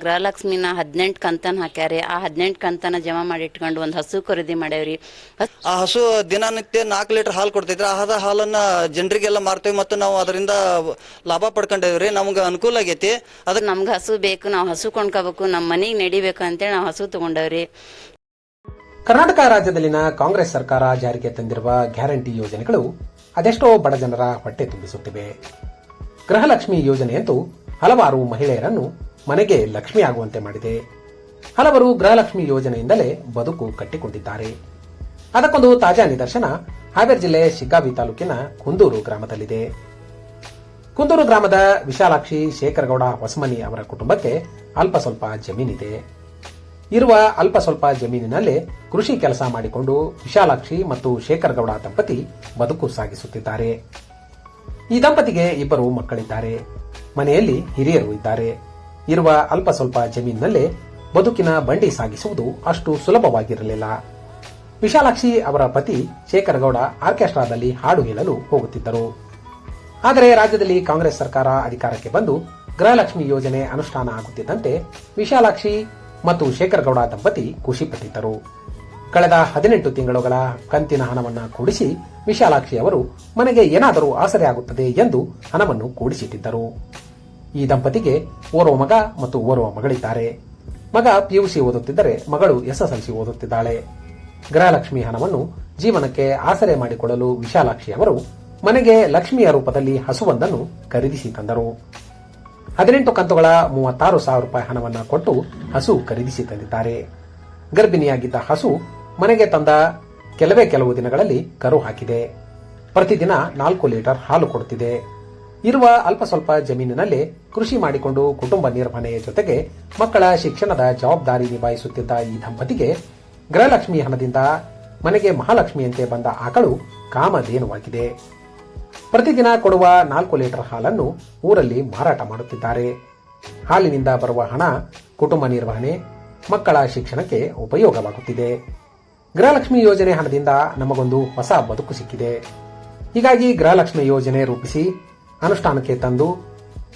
ಗೃಹಲಕ್ಷ್ಮಿನ ಹದಿನೆಂಟು ಕಂತನ ಹಾಕ್ಯಾರಿ. ಆ ಹದಿನೆಂಟು ಕಂತನ ಜಮಾ ಮಾಡಿ ಇಟ್ಕೊಂಡು ಒಂದು ಹಸು ಖರೀದಿ ಮಾಡ್ಯಾವ್ರಿ. ಹಸ್- ಆ ಹಸು ದಿನನಿತ್ಯ ನಾಲ್ಕು ಲೀಟರ್ ಹಾಲು ಕೊಡ್ತೈತ್ರಿ. ಆ ಹದ ಹಾಲನ್ನ ಜನರಿಗೆಲ್ಲ ಮಾರ್ತೇವೆ ಮತ್ತು ನಾವು ಅದರಿಂದ ಲಾಭ ಪಡ್ಕೊಂಡೇವ್ರಿ. ನಮ್ಗೆ ಅನುಕೂಲ ಆಗೈತಿ. ಅದಕ್ಕೆ ನಮ್ಗೆ ಹಸು ಬೇಕು ನಾವು ಹಸು ಕೊಂಡ್ಕೋಬೇಕು ನಮ್ಮ ಮನೆಗೆ ನಡಿಬೇಕು ಅಂತೇಳಿ ನಾವು ಹಸು ತಗೊಂಡವ್ರಿ. ಕರ್ನಾಟಕ ರಾಜ್ಯದಲ್ಲಿನ ಕಾಂಗ್ರೆಸ್ ಸರ್ಕಾರ ಜಾರಿಗೆ ತಂದಿರುವ ಗ್ಯಾರಂಟಿ ಯೋಜನೆಗಳು ಅದೆಷ್ಟೋ ಬಡ ಜನರ ಹೊಟ್ಟೆ ತುಂಬಿಸುತ್ತಿವೆ. ಗೃಹಲಕ್ಷ್ಮಿ ಯೋಜನೆಯಂತೂ ಹಲವಾರು ಮಹಿಳೆಯರನ್ನು ಮನೆಗೆ ಲಕ್ಷ್ಮಿ ಆಗುವಂತೆ ಮಾಡಿದೆ. ಹಲವರು ಗೃಹಲಕ್ಷ್ಮಿ ಯೋಜನೆಯಿಂದಲೇ ಬದುಕು ಕಟ್ಟಿಕೊಂಡಿದ್ದಾರೆ. ಅದಕ್ಕೊಂದು ತಾಜಾ ನಿದರ್ಶನ ಹಾವೇರಿ ಜಿಲ್ಲೆ ಶಿಗ್ಗಾವಿ ತಾಲೂಕಿನ ಕುಂದೂರು ಗ್ರಾಮದಲ್ಲಿದೆ. ಕುಂದೂರು ಗ್ರಾಮದ ವಿಶಾಲಾಕ್ಷಿ ಶೇಖರಗೌಡ ಹೊಸಮನಿ ಅವರ ಕುಟುಂಬಕ್ಕೆ ಅಲ್ಪ ಸ್ವಲ್ಪ ಜಮೀನಿದೆ. ಇರುವ ಅಲ್ಪ ಸ್ವಲ್ಪ ಜಮೀನಿನಲ್ಲೇ ಕೃಷಿ ಕೆಲಸ ಮಾಡಿಕೊಂಡು ವಿಶಾಲಾಕ್ಷಿ ಮತ್ತು ಶೇಖರಗೌಡ ದಂಪತಿ ಬದುಕು ಸಾಗಿಸುತ್ತಿದ್ದಾರೆ. ಈ ದಂಪತಿಗೆ ಇಬ್ಬರು ಮಕ್ಕಳಿದ್ದಾರೆ. ಮನೆಯಲ್ಲಿ ಹಿರಿಯರು ಇದ್ದಾರೆ. ಇರುವ ಅಲ್ಪ ಸ್ವಲ್ಪ ಜಮೀನಿನಲ್ಲೇ ಬದುಕಿನ ಬಂಡಿ ಸಾಗಿಸುವುದು ಅಷ್ಟು ಸುಲಭವಾಗಿರಲಿಲ್ಲ. ವಿಶಾಲಾಕ್ಷಿ ಅವರ ಪತಿ ಶೇಖರಗೌಡ ಆರ್ಕೆಸ್ಟ್ರಾದಲ್ಲಿ ಹಾಡು ಹೇಳಲು ಹೋಗುತ್ತಿದ್ದರು. ಆದರೆ ರಾಜ್ಯದಲ್ಲಿ ಕಾಂಗ್ರೆಸ್ ಸರ್ಕಾರ ಅಧಿಕಾರಕ್ಕೆ ಬಂದು ಗೃಹಲಕ್ಷ್ಮಿ ಯೋಜನೆ ಅನುಷ್ಠಾನ ಆಗುತ್ತಿದ್ದಂತೆ ವಿಶಾಲಾಕ್ಷಿ ಮತ್ತು ಶೇಖರಗೌಡ ದಂಪತಿ ಖುಷಿಪಟ್ಟಿದ್ದರು. ಕಳೆದ ಹದಿನೆಂಟು ತಿಂಗಳುಗಳ ಕಂತಿನ ಹಣವನ್ನು ಕೂಡಿಸಿ ವಿಶಾಲಾಕ್ಷಿ ಅವರು ಮನೆಗೆ ಏನಾದರೂ ಆಸರೆ ಆಗುತ್ತದೆ ಎಂದು ಹಣವನ್ನು ಕೂಡಿಸಿಟ್ಟಿದ್ದರು. ಈ ದಂಪತಿಗೆ ಓರ್ವ ಮಗ ಮತ್ತು ಓರ್ವ ಮಗಳಿದ್ದಾರೆ. ಮಗ ಪಿಯುಸಿ ಓದುತ್ತಿದ್ದರೆ ಮಗಳು ಎಸ್ಎಸ್ಎಲ್ಸಿ ಓದುತ್ತಿದ್ದಾಳೆ. ಗೃಹಲಕ್ಷ್ಮಿ ಹಣವನ್ನು ಜೀವನಕ್ಕೆ ಆಸರೆ ಮಾಡಿಕೊಳ್ಳಲು ವಿಶಾಲಾಕ್ಷಿ ಅವರು ಮನೆಗೆ ಲಕ್ಷ್ಮಿಯ ರೂಪದಲ್ಲಿ ಹಸುವೊಂದನ್ನು ಖರೀದಿಸಿ ತಂದರು. ಹದಿನೆಂಟು ಕಂತುಗಳ ಮೂವತ್ತಾರು ಸಾವಿರ ರೂಪಾಯಿ ಹಣವನ್ನು ಕೊಟ್ಟು ಹಸು ಖರೀದಿಸಿ ತಂದಿದ್ದಾರೆ. ಗರ್ಭಿಣಿಯಾಗಿದ್ದ ಹಸು ಮನೆಗೆ ತಂದ ಕೆಲವೇ ಕೆಲವು ದಿನಗಳಲ್ಲಿ ಕರು ಹಾಕಿದೆ. ಪ್ರತಿದಿನ ನಾಲ್ಕು ಲೀಟರ್ ಹಾಲು ಕೊಡುತ್ತಿದೆ. ಇರುವ ಅಲ್ಪ ಸ್ವಲ್ಪ ಜಮೀನಿನಲ್ಲಿ ಕೃಷಿ ಮಾಡಿಕೊಂಡು ಕುಟುಂಬ ನಿರ್ವಹಣೆಯ ಜೊತೆಗೆ ಮಕ್ಕಳ ಶಿಕ್ಷಣದ ಜವಾಬ್ದಾರಿ ನಿಭಾಯಿಸುತ್ತಿದ್ದ ಈ ದಂಪತಿಗೆ ಗೃಹಲಕ್ಷ್ಮಿ ಹಣದಿಂದ ಮನೆಗೆ ಮಹಾಲಕ್ಷ್ಮಿಯಂತೆ ಬಂದ ಆಕಳು ಕಾಮಧೇನುವಾಗಿದೆ. ಪ್ರತಿದಿನ ಕೊಡುವ ನಾಲ್ಕು ಲೀಟರ್ ಹಾಲನ್ನು ಊರಲ್ಲಿ ಮಾರಾಟ ಮಾಡುತ್ತಿದ್ದಾರೆ. ಹಾಲಿನಿಂದ ಬರುವ ಹಣ ಕುಟುಂಬ ನಿರ್ವಹಣೆ, ಮಕ್ಕಳ ಶಿಕ್ಷಣಕ್ಕೆ ಉಪಯೋಗವಾಗುತ್ತಿದೆ. ಗೃಹಲಕ್ಷ್ಮಿ ಯೋಜನೆ ಹಣದಿಂದ ನಮಗೊಂದು ಹೊಸ ಬದುಕು ಸಿಕ್ಕಿದೆ. ಹೀಗಾಗಿ ಗೃಹಲಕ್ಷ್ಮಿ ಯೋಜನೆ ರೂಪಿಸಿ ಅನುಷ್ಠಾನಕ್ಕೆ ತಂದು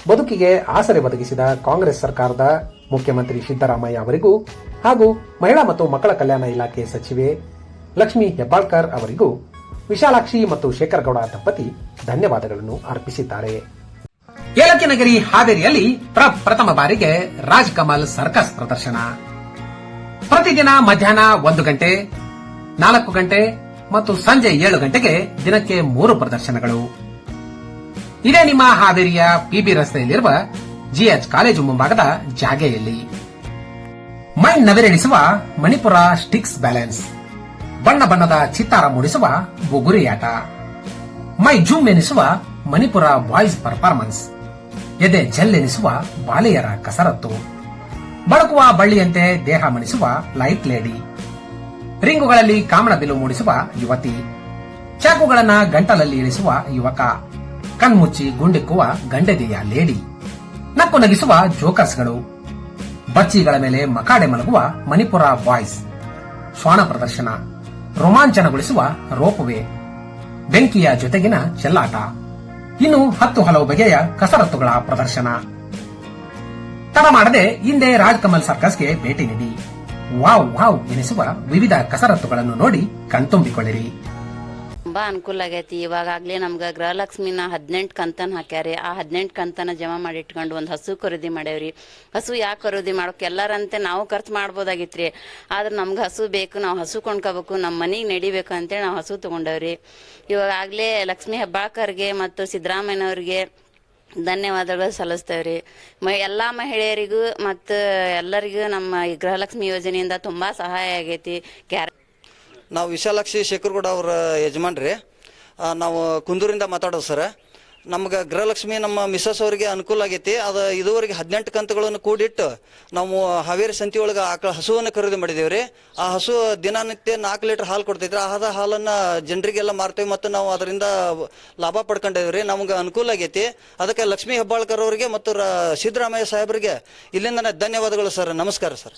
ಬದುಕಿಗೆ ಆಸರೆ ಒದಗಿಸಿದ ಕಾಂಗ್ರೆಸ್ ಸರ್ಕಾರದ ಮುಖ್ಯಮಂತ್ರಿ ಸಿದ್ದರಾಮಯ್ಯ ಅವರಿಗೂ ಹಾಗೂ ಮಹಿಳಾ ಮತ್ತು ಮಕ್ಕಳ ಕಲ್ಯಾಣ ಇಲಾಖೆ ಸಚಿವೆ ಲಕ್ಷ್ಮಿ ಹೆಬ್ಬಾಳ್ಕರ್ ಅವರಿಗೂ ವಿಶಾಲಾಕ್ಷಿ ಮತ್ತು ಶೇಖರಗೌಡ ದಂಪತಿ ಧನ್ಯವಾದಗಳನ್ನು ಅರ್ಪಿಸಿದ್ದಾರೆ. ಏಲಕ್ಕಿನಗಿರಿ ಹಾವೇರಿಯಲ್ಲಿ ಪ್ರಪ್ರಥಮ ಬಾರಿಗೆ ರಾಜ್ ಕಮಲ್ ಸರ್ಕಸ್ ಪ್ರದರ್ಶನ. ಪ್ರತಿದಿನ ಮಧ್ಯಾಹ್ನ ಒಂದು ಗಂಟೆ, ನಾಲ್ಕು ಗಂಟೆ ಮತ್ತು ಸಂಜೆ ಏಳು ಗಂಟೆಗೆ ದಿನಕ್ಕೆ ಮೂರು ಪ್ರದರ್ಶನಗಳು. ಇದೇ ನಿಮ್ಮ ಹಾವೇರಿಯ ಪಿಬಿ ರಸ್ತೆಯಲ್ಲಿರುವ ಜಿಎಚ್ ಕಾಲೇಜು ಮುಂಭಾಗದ ಜಾಗೆಯಲ್ಲಿ. ಮೈ ನವಿರೆಣಿಸುವ ಮಣಿಪುರ ಸ್ಟಿಕ್ಸ್ ಬ್ಯಾಲೆನ್ಸ್. ಬಣ್ಣ ಬಣ್ಣದ ಚಿತ್ತಾರ ಮೂಡಿಸುವ ಬುಗುರಿಯಾಟ. ಮೈ ಜೂಮ್ ಎನಿಸುವ ಮಣಿಪುರ ವಾಯ್ಸ್ ಪರ್ಫಾರ್ಮೆನ್ಸ್. ಎದೆ ಜಲ್ಲೆನಿಸುವ ಬಾಲೆಯರ ಕಸರತ್ತು. ಬಳಕುವ ಬಳ್ಳಿಯಂತೆ ದೇಹ ಮಣಿಸುವ ಲೈಟ್ ಲೇಡಿ. ರಿಂಗುಗಳಲ್ಲಿ ಬಿಲು ಮೂಡಿಸುವ ಯುವತಿ. ಚಾಕುಗಳನ್ನ ಗಂಟಲಲ್ಲಿ ಇಳಿಸುವ ಯುವಕ. ಕಣ್ಮುಚ್ಚಿ ಗುಂಡಿಕ್ಕುವ ಗಂಡೆದೆಯ ಲೇಡಿ. ನಕ್ಕು ನಗಿಸುವ ಜೋಕರ್ಸ್ಗಳು. ಬಚ್ಚಿಗಳ ಮೇಲೆ ಮಕಾಡೆ ಮಲಗುವ ಮಣಿಪುರ ಬಾಯ್ಸ್. ಶ್ವಾನ ಪ್ರದರ್ಶನ. ರೋಮಾಂಚನಗೊಳಿಸುವ ರೋಪವೇ. ಬೆಂಕಿಯ ಜೊತೆಗಿನ ಚೆಲ್ಲಾಟ. ಇನ್ನು ಹತ್ತು ಹಲವು ಬಗೆಯ ಕಸರತ್ತುಗಳ ಪ್ರದರ್ಶನ. ತಡ ಮಾಡದೆ ಹಿಂದೆ ರಾಜ್ ಕಮಲ್ ಸರ್ಕಸ್ಗೆ ಭೇಟಿ ನೀಡಿ. ವಾವ್ ವಾವ್ ಎನಿಸುವ ವಿವಿಧ ಕಸರತ್ತುಗಳನ್ನು ನೋಡಿ ಕಣ್ತುಂಬಿಕೊಳ್ಳಿರಿ. ತುಂಬಾ ಅನುಕೂಲ ಆಗೈತಿ. ಇವಾಗಲೇ ನಮ್ಗೆ ಗೃಹಲಕ್ಷ್ಮಿನ ಹದಿನೆಂಟು ಕಂತನ ಹಾಕ್ಯಾರಿ. ಆ ಹದಿನೆಂಟು ಕಂತನ ಜಮಾ ಮಾಡಿ ಇಟ್ಕೊಂಡು ಒಂದು ಹಸು ಖರೀದಿ ಮಾಡ್ಯಾವ್ರಿ. ಹಸು ಯಾಕೆ ಖರೀದಿ ಮಾಡೋಕೆ ಎಲ್ಲರಂತೆ ನಾವು ಖರ್ಚು ಮಾಡ್ಬೋದಾಗಿತ್ರಿ. ಆದ್ರೆ ನಮ್ಗೆ ಹಸು ಬೇಕು, ನಾವು ಹಸು ಕೊಂಡ್ಕೋಬೇಕು ನಮ್ಮ ಮನೆಗೆ ನಡಿಬೇಕು ಅಂತೇಳಿ ನಾವು ಹಸು ತಗೊಂಡವ್ರಿ. ಇವಾಗಲೇ ಲಕ್ಷ್ಮೀ ಹೆಬ್ಬಾಳ್ಕರ್ಗೆ ಮತ್ತು ಸಿದ್ದರಾಮಯ್ಯನವ್ರಿಗೆ ಧನ್ಯವಾದಗಳು ಸಲ್ಲಿಸ್ತೇವ್ರಿ. ಮ, ಎಲ್ಲ ಮಹಿಳೆಯರಿಗೂ ಮತ್ತು ಎಲ್ಲರಿಗೂ ನಮ್ಮ ಗೃಹಲಕ್ಷ್ಮಿ ಯೋಜನೆಯಿಂದ ತುಂಬಾ ಸಹಾಯ ಆಗೈತಿ. ಕ್ಯಾರ ನಾವು ವಿಶಾಲಾಕ್ಷಿ ಶೇಖರ್ಗೌಡ ಅವರ ಯಜಮಾನ್ರಿ. ನಾವು ಕುಂದೂರಿಂದ ಮಾತಾಡೋದು ಸರ್. ನಮ್ಗೆ ಗೃಹಲಕ್ಷ್ಮಿ ನಮ್ಮ ಮಿಸಸ್ ಅವರಿಗೆ ಅನುಕೂಲ ಆಗೈತಿ. ಅದು ಇದುವರೆಗೆ ಹದಿನೆಂಟು ಕಂತುಗಳನ್ನು ಕೂಡಿಟ್ಟು ನಾವು ಹಾವೇರಿ ಸಂತಿ ಒಳಗೆ ಆಕಳ ಹಸುವನ್ನು ಖರೀದಿ ಮಾಡಿದೇವ್ರಿ. ಆ ಹಸು ದಿನನಿತ್ಯ ನಾಲ್ಕು ಲೀಟರ್ ಹಾಲು ಕೊಡ್ತೈತ್ರಿ. ಆ ಹಾಲನ್ನು ಜನರಿಗೆಲ್ಲ ಮಾರ್ತೇವೆ ಮತ್ತು ನಾವು ಅದರಿಂದ ಲಾಭ ಪಡ್ಕೊಂಡೇವ್ರಿ ನಮ್ಗೆ ಅನುಕೂಲ ಆಗೈತಿ. ಅದಕ್ಕೆ ಲಕ್ಷ್ಮೀ ಹೆಬ್ಬಾಳ್ಕರ್ ಅವರಿಗೆ ಮತ್ತು ರ- ಸಿದ್ದರಾಮಯ್ಯ ಸಾಹೇಬರಿಗೆ ಇಲ್ಲಿಂದ ಧನ್ಯವಾದಗಳು ಸರ್. ನಮಸ್ಕಾರ ಸರ್.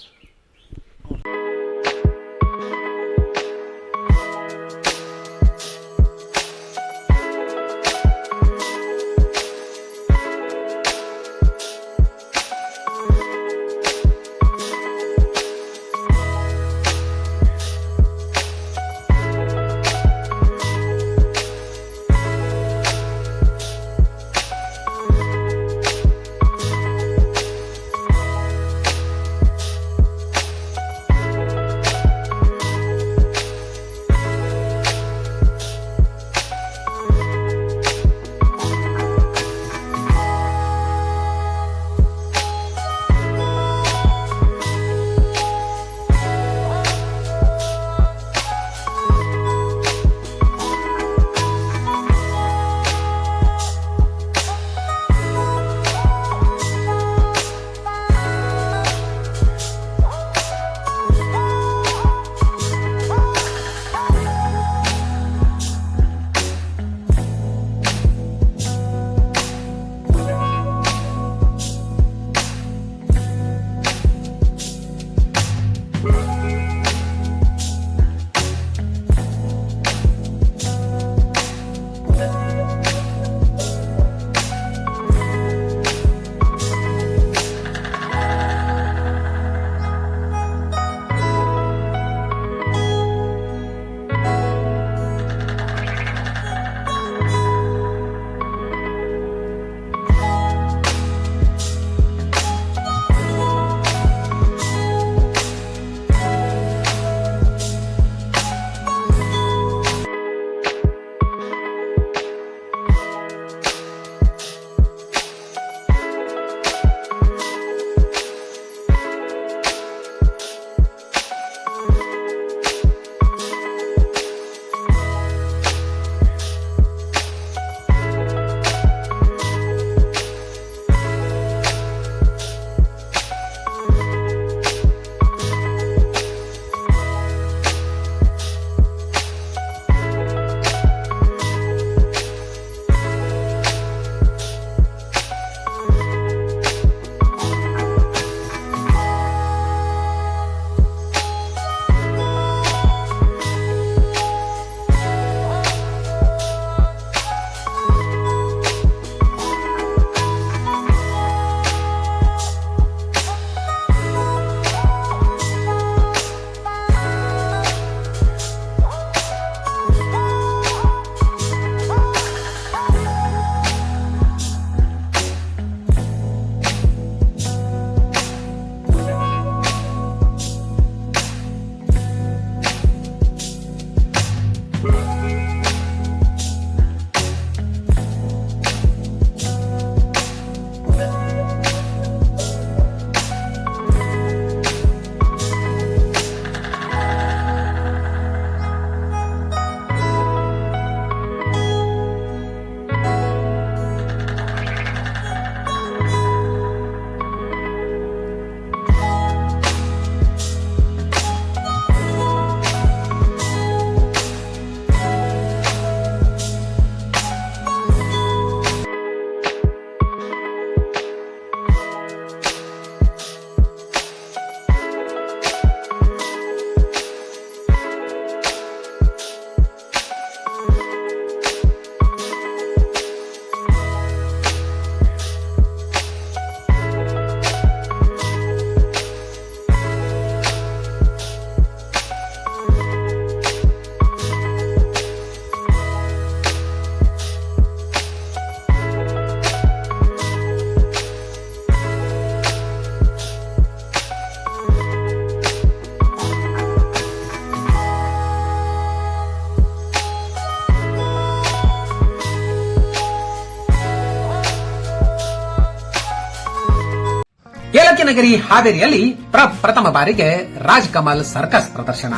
ರತ್ನಗಿರಿ ಹಾವೇರಿಯಲ್ಲಿ ಪ್ರಪ್ರಥಮ ಬಾರಿಗೆ ರಾಜ್ ಕಮಲ್ ಸರ್ಕಸ್ ಪ್ರದರ್ಶನ.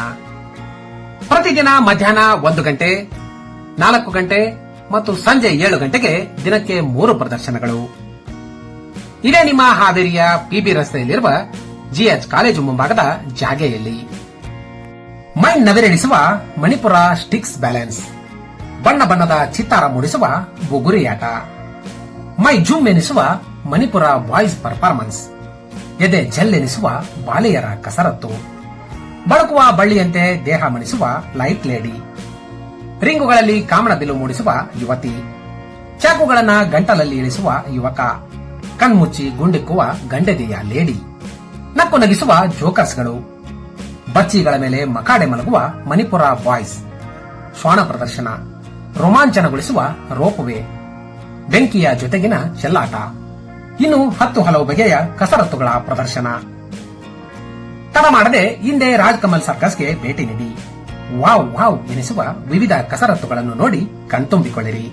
ಪ್ರತಿದಿನ ಮಧ್ಯಾಹ್ನ ಒಂದು ಗಂಟೆ, ನಾಲ್ಕು ಗಂಟೆ ಮತ್ತು ಸಂಜೆ ಏಳು ಗಂಟೆಗೆ ದಿನಕ್ಕೆ ಮೂರು ಪ್ರದರ್ಶನಗಳು. ಇದೇ ನಿಮ್ಮ ಹಾವೇರಿಯ ಪಿಬಿ ರಸ್ತೆಯಲ್ಲಿರುವ ಜಿಎಚ್ ಕಾಲೇಜು ಮುಂಭಾಗದ ಜಾಗೆಯಲ್ಲಿ. ಮೈ ನವಿರೆಣಿಸುವ ಮಣಿಪುರ ಸ್ಟಿಕ್ಸ್ ಬ್ಯಾಲೆನ್ಸ್. ಬಣ್ಣ ಬಣ್ಣದ ಚಿತ್ತಾರ ಮೂಡಿಸುವ ಬುಗುರಿಯಾಟ. ಮೈ ಜೂಮ್ ಎನಿಸುವ ಮಣಿಪುರ ವಾಯ್ಸ್ ಪರ್ಫಾರ್ಮೆನ್ಸ್. ಎದೆ ಜಲ್ಲೆನಿಸುವ ಬಾಲೆಯರ ಕಸರತ್ತು. ಬಳಕುವ ಬಳ್ಳಿಯಂತೆ ದೇಹ ಮಣಿಸುವ ಲೈಟ್ ಲೇಡಿ. ರಿಂಗುಗಳಲ್ಲಿ ಕಾಮಣಬಿಲ್ಲು ಮೂಡಿಸುವ ಯುವತಿ. ಚಾಕುಗಳನ್ನ ಗಂಟಲಲ್ಲಿ ಇಳಿಸುವ ಯುವಕ. ಕಣ್ಮುಚ್ಚಿ ಗುಂಡಿಕ್ಕುವ ಗಂಡದೆಯ ಲೇಡಿ. ನಕ್ಕು ನಗಿಸುವ ಜೋಕರ್ಸ್ಗಳು. ಬಚ್ಚಿಗಳ ಮೇಲೆ ಮಕಾಡೆ ಮಲಗುವ ಮಣಿಪುರ ಬಾಯ್ಸ್. ಶ್ವಾನ ಪ್ರದರ್ಶನ. ರೋಮಾಂಚನಗೊಳಿಸುವ ರೋಪುವೆ. ಬೆಂಕಿಯ ಜೊತೆಗಿನ ಚೆಲ್ಲಾಟ. ಇನ್ನು ಹತ್ತು ಹಲವು ಬಗೆಯ ಕಸರತ್ತುಗಳ ಪ್ರದರ್ಶನ. ತಡ ಮಾಡದೆ ಹಿಂದೆ ರಾಜ್ ಕಮಲ್ ಸರ್ಕಸ್ಗೆ ಭೇಟಿ ನೀಡಿ. ವಾವ್ ವಾವ್ ಎನಿಸುವ ವಿವಿಧ ಕಸರತ್ತುಗಳನ್ನು ನೋಡಿ ಕಣ್ತುಂಬಿಕೊಳ್ಳಿರಿ.